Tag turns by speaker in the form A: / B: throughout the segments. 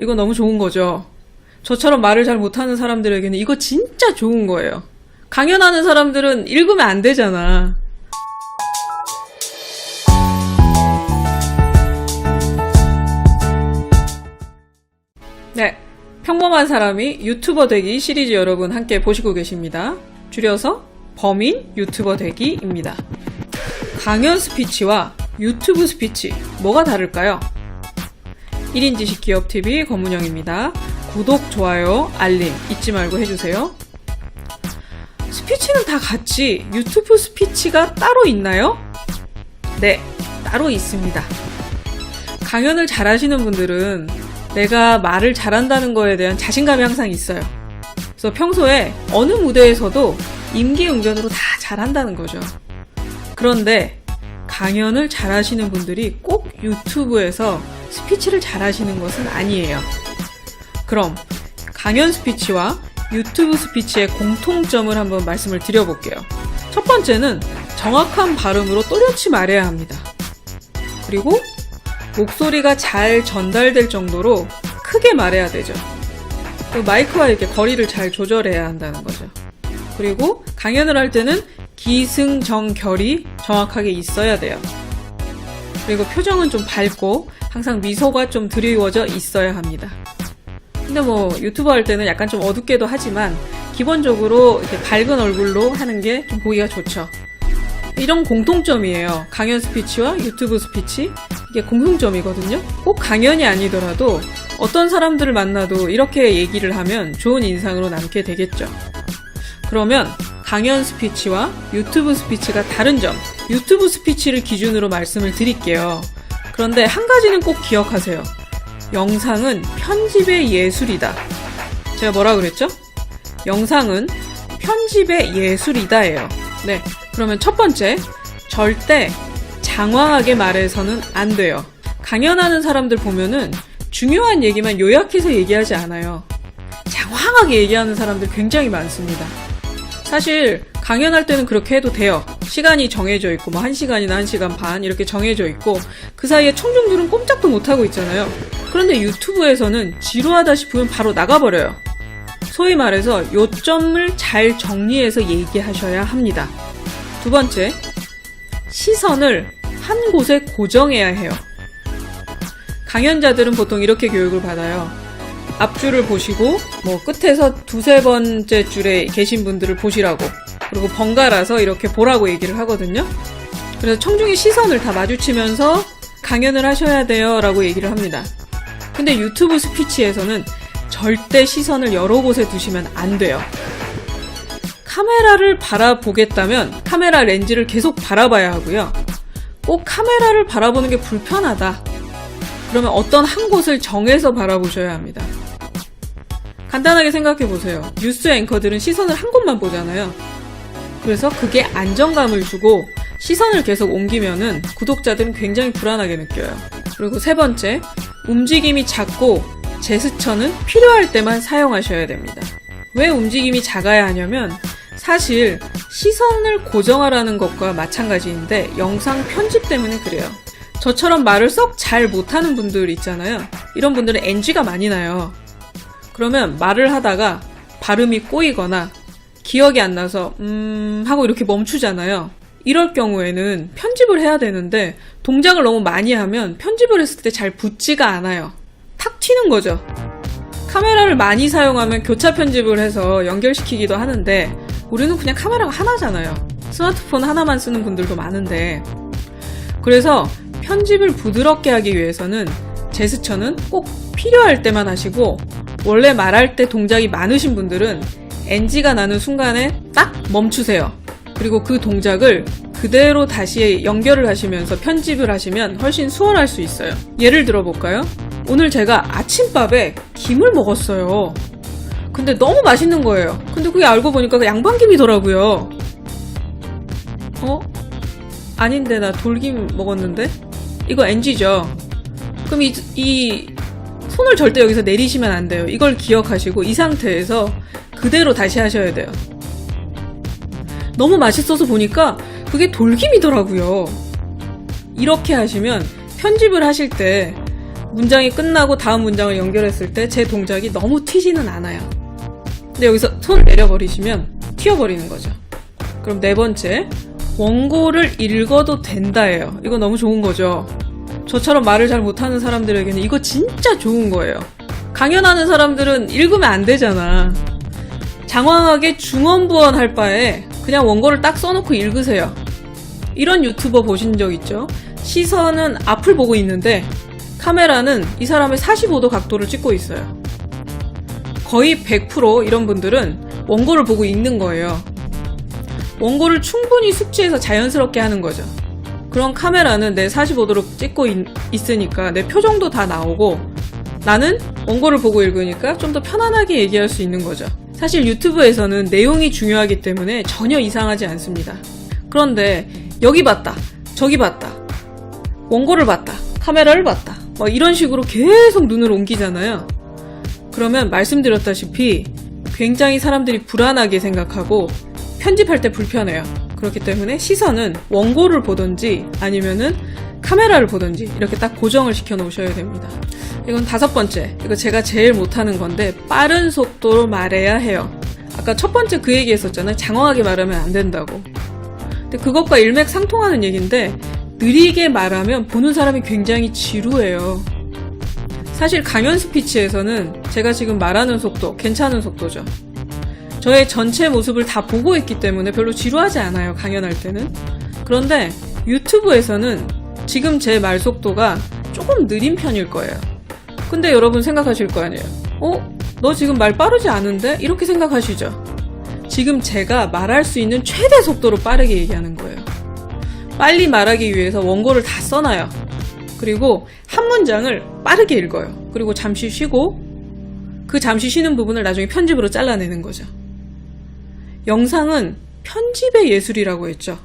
A: 이거 너무 좋은 거죠. 저처럼 말을 잘 못하는 사람들에게는 이거 진짜 좋은 거예요. 강연하는 사람들은 읽으면 안 되잖아. 네. 평범한 사람이 유튜버 되기 시리즈 여러분 함께 보시고 계십니다. 줄여서 범인 유튜버 되기입니다. 강연 스피치와 유튜브 스피치 뭐가 다를까요? 1인 지식 기업 TV 권문영입니다. 구독, 좋아요, 알림 잊지 말고 해주세요. 스피치는 다 같이 유튜브 스피치가 따로 있나요? 네, 따로 있습니다. 강연을 잘하시는 분들은 내가 말을 잘한다는 거에 대한 자신감이 항상 있어요. 그래서 평소에 어느 무대에서도 임기응변으로 다 잘한다는 거죠. 그런데 강연을 잘하시는 분들이 꼭 유튜브에서 스피치를 잘하시는 것은 아니에요. 그럼 강연 스피치와 유튜브 스피치의 공통점을 한번 말씀을 드려볼게요. 첫 번째는 정확한 발음으로 또렷이 말해야 합니다. 그리고 목소리가 잘 전달될 정도로 크게 말해야 되죠. 또 마이크와 이렇게 거리를 잘 조절해야 한다는 거죠. 그리고 강연을 할 때는 기승전결이 정확하게 있어야 돼요. 그리고 표정은 좀 밝고 항상 미소가 좀 드리워져 있어야 합니다. 근데 뭐 유튜버 할 때는 약간 좀 어둡게도 하지만 기본적으로 이렇게 밝은 얼굴로 하는 게 좀 보기가 좋죠. 이런 공통점이에요. 강연 스피치와 유튜브 스피치. 이게 공통점이거든요. 꼭 강연이 아니더라도 어떤 사람들을 만나도 이렇게 얘기를 하면 좋은 인상으로 남게 되겠죠. 그러면 강연 스피치와 유튜브 스피치가 다른 점, 유튜브 스피치를 기준으로 말씀을 드릴게요. 그런데 한 가지는 꼭 기억하세요. 영상은 편집의 예술이다. 제가 뭐라 그랬죠? 영상은 편집의 예술이다예요. 네. 그러면 첫 번째, 절대 장황하게 말해서는 안 돼요. 강연하는 사람들 보면은 중요한 얘기만 요약해서 얘기하지 않아요. 장황하게 얘기하는 사람들 굉장히 많습니다. 사실 강연할 때는 그렇게 해도 돼요. 시간이 정해져 있고 뭐 1시간이나 1시간 반 이렇게 정해져 있고 그 사이에 청중들은 꼼짝도 못 하고 있잖아요. 그런데 유튜브에서는 지루하다 싶으면 바로 나가버려요. 소위 말해서 요점을 잘 정리해서 얘기하셔야 합니다. 두 번째, 시선을 한 곳에 고정해야 해요. 강연자들은 보통 이렇게 교육을 받아요. 앞줄을 보시고, 뭐, 끝에서 두세 번째 줄에 계신 분들을 보시라고, 그리고 번갈아서 이렇게 보라고 얘기를 하거든요. 그래서 청중의 시선을 다 마주치면서 강연을 하셔야 돼요. 라고 얘기를 합니다. 근데 유튜브 스피치에서는 절대 시선을 여러 곳에 두시면 안 돼요. 카메라를 바라보겠다면 카메라 렌즈를 계속 바라봐야 하고요. 꼭 카메라를 바라보는 게 불편하다. 그러면 어떤 한 곳을 정해서 바라보셔야 합니다. 간단하게 생각해 보세요. 뉴스 앵커들은 시선을 한 곳만 보잖아요. 그래서 그게 안정감을 주고 시선을 계속 옮기면은 구독자들은 굉장히 불안하게 느껴요. 그리고 세 번째, 움직임이 작고 제스처는 필요할 때만 사용하셔야 됩니다. 왜 움직임이 작아야 하냐면 사실 시선을 고정하라는 것과 마찬가지인데 영상 편집 때문에 그래요. 저처럼 말을 썩 잘 못하는 분들 있잖아요. 이런 분들은 NG가 많이 나요. 그러면 말을 하다가 발음이 꼬이거나 기억이 안 나서 음 하고 이렇게 멈추잖아요. 이럴 경우에는 편집을 해야 되는데 동작을 너무 많이 하면 편집을 했을 때 잘 붙지가 않아요. 탁 튀는 거죠. 카메라를 많이 사용하면 교차 편집을 해서 연결시키기도 하는데 우리는 그냥 카메라가 하나잖아요. 스마트폰 하나만 쓰는 분들도 많은데 그래서 편집을 부드럽게 하기 위해서는 제스처는 꼭 필요할 때만 하시고 원래 말할 때 동작이 많으신 분들은 NG가 나는 순간에 딱 멈추세요. 그리고 그 동작을 그대로 다시 연결을 하시면서 편집을 하시면 훨씬 수월할 수 있어요. 예를 들어 볼까요? 오늘 제가 아침밥에 김을 먹었어요. 근데 너무 맛있는 거예요. 근데 그게 알고 보니까 그 양반김이더라고요. 어? 아닌데 나 돌김 먹었는데? 이거 NG죠. 그럼 이, 이 손을 절대 여기서 내리시면 안 돼요. 이걸 기억하시고 이 상태에서 그대로 다시 하셔야 돼요. 너무 맛있어서 보니까 그게 돌김이더라고요. 이렇게 하시면 편집을 하실 때 문장이 끝나고 다음 문장을 연결했을 때 제 동작이 너무 튀지는 않아요. 근데 여기서 손 내려버리시면 튀어버리는 거죠. 그럼 네 번째, 원고를 읽어도 된다예요. 이거 너무 좋은 거죠. 저처럼 말을 잘 못하는 사람들에게는 이거 진짜 좋은 거예요. 강연하는 사람들은 읽으면 안 되잖아. 장황하게 중언부언 할 바에 그냥 원고를 딱 써놓고 읽으세요. 이런 유튜버 보신 적 있죠? 시선은 앞을 보고 있는데 카메라는 이 사람의 45도 각도를 찍고 있어요. 거의 100% 이런 분들은 원고를 보고 읽는 거예요. 원고를 충분히 숙지해서 자연스럽게 하는 거죠. 그런 카메라는 내 45도로 찍고 있, 으니까 내 표정도 다 나오고 나는 원고를 보고 읽으니까 좀 더 편안하게 얘기할 수 있는 거죠. 사실 유튜브에서는 내용이 중요하기 때문에 전혀 이상하지 않습니다. 그런데 여기 봤다, 저기 봤다, 원고를 봤다, 카메라를 봤다, 막 이런 식으로 계속 눈을 옮기잖아요. 그러면 말씀드렸다시피 굉장히 사람들이 불안하게 생각하고 편집할 때 불편해요. 그렇기 때문에 시선은 원고를 보든지 아니면은 카메라를 보든지 이렇게 딱 고정을 시켜 놓으셔야 됩니다. 이건 다섯 번째. 이거 제가 제일 못하는 건데 빠른 속도로 말해야 해요. 아까 첫 번째 그 얘기 했었잖아요. 장황하게 말하면 안 된다고. 근데 그것과 일맥상통하는 얘기인데 느리게 말하면 보는 사람이 굉장히 지루해요. 사실 강연 스피치에서는 제가 지금 말하는 속도 괜찮은 속도죠. 저의 전체 모습을 다 보고 있기 때문에 별로 지루하지 않아요, 강연할 때는. 그런데 유튜브에서는 지금 제 말 속도가 조금 느린 편일 거예요. 근데 여러분 생각하실 거 아니에요. 어? 너 지금 말 빠르지 않은데? 이렇게 생각하시죠? 지금 제가 말할 수 있는 최대 속도로 빠르게 얘기하는 거예요. 빨리 말하기 위해서 원고를 다 써놔요. 그리고 한 문장을 빠르게 읽어요. 그리고 잠시 쉬고 그 잠시 쉬는 부분을 나중에 편집으로 잘라내는 거죠. 영상은 편집의 예술이라고 했죠.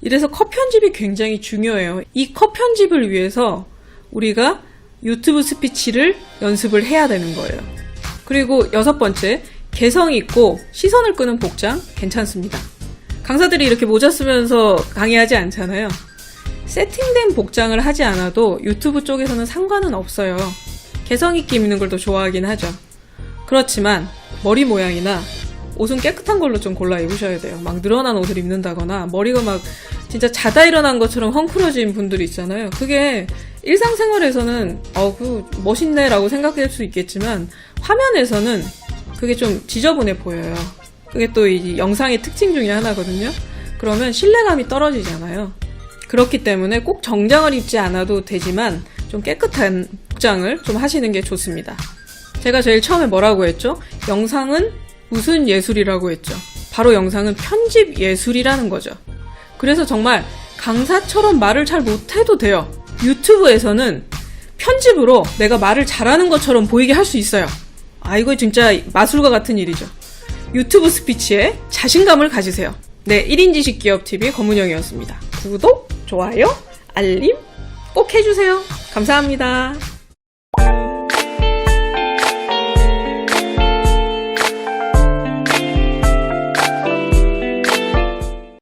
A: 이래서 컷 편집이 굉장히 중요해요. 이 컷 편집을 위해서 우리가 유튜브 스피치를 연습을 해야 되는 거예요. 그리고 여섯 번째, 개성 있고 시선을 끄는 복장 괜찮습니다. 강사들이 이렇게 모자 쓰면서 강의하지 않잖아요. 세팅된 복장을 하지 않아도 유튜브 쪽에서는 상관은 없어요. 개성 있게 입는 걸 더 좋아하긴 하죠. 그렇지만 머리 모양이나 옷은 깨끗한 걸로 좀 골라 입으셔야 돼요. 막 늘어난 옷을 입는다거나 머리가 막 진짜 자다 일어난 것처럼 헝클어진 분들이 있잖아요. 그게 일상생활에서는 어, 그 멋있네라고 생각할 수 있겠지만 화면에서는 그게 좀 지저분해 보여요. 그게 또 이 영상의 특징 중에 하나거든요. 그러면 신뢰감이 떨어지잖아요. 그렇기 때문에 꼭 정장을 입지 않아도 되지만 좀 깨끗한 복장을 좀 하시는 게 좋습니다. 제가 제일 처음에 뭐라고 했죠? 영상은 무슨 예술이라고 했죠? 바로 영상은 편집 예술이라는 거죠. 그래서 정말 강사처럼 말을 잘 못해도 돼요. 유튜브에서는 편집으로 내가 말을 잘하는 것처럼 보이게 할 수 있어요. 아, 이거 진짜 마술과 같은 일이죠. 유튜브 스피치에 자신감을 가지세요. 네, 1인 지식 기업 TV 검은영이었습니다. 구독, 좋아요, 알림 꼭 해주세요. 감사합니다.